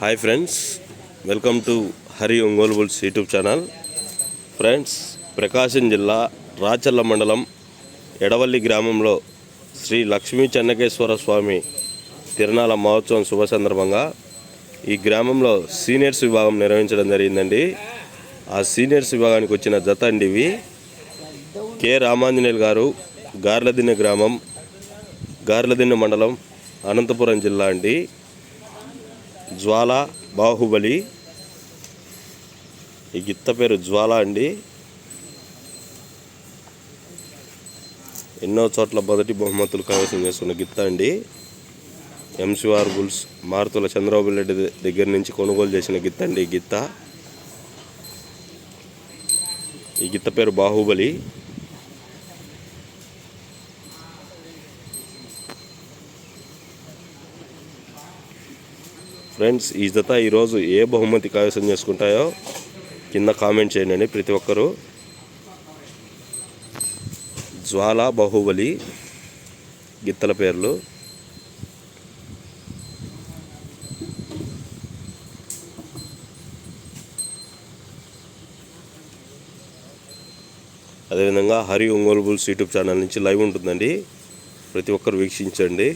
Hi friends welcome to Hari Ongole bulls YouTube channel friends Prakasam జిల్లా రాచల్ల మండలం ఎడవల్లి గ్రామంలో శ్రీ లక్ష్మీ చెన్నకేశ్వర స్వామి తిరునాళ మహోత్సవం శుభ సందర్భంగా ఈ గ్రామంలో సీనియర్స్ విభాగం నిర్వహించడం జరిగిందండి. ఆ సీనియర్స్ విభాగానికి వచ్చిన జత అండి ఇవి. కె. రామాంజనేయులు గారు గార్లదిన్నె గ్రామం గార్లదిన్నె మండలం అనంతపురం జిల్లా అండి. జ్వాల బాహుబలి. ఈ గిత్త పేరు జ్వాల అండి. ఎన్నో చోట్ల మొదటి బహుమతులు కైవసం చేసుకున్న గిత్త అండి. ఎంసీఆర్ బుల్స్ మారుతుల చంద్రబాబు రెడ్డి దగ్గర నుంచి కొనుగోలు చేసిన గిత్త అండి ఈ గిత్త. ఈ గిత్త పేరు బాహుబలి. ఫ్రెండ్స్ ఈ జత ఈరోజు ఏ బహుమతి కైవసం చేసుకుంటాయో కింద కామెంట్ చేయండి ప్రతి ఒక్కరూ. జ్వాల బాహుబలి గిత్తల పేర్లు. అదేవిధంగా Hari Ongole bulls YouTube channel నుంచి లైవ్ ఉంటుందండి. ప్రతి ఒక్కరు వీక్షించండి.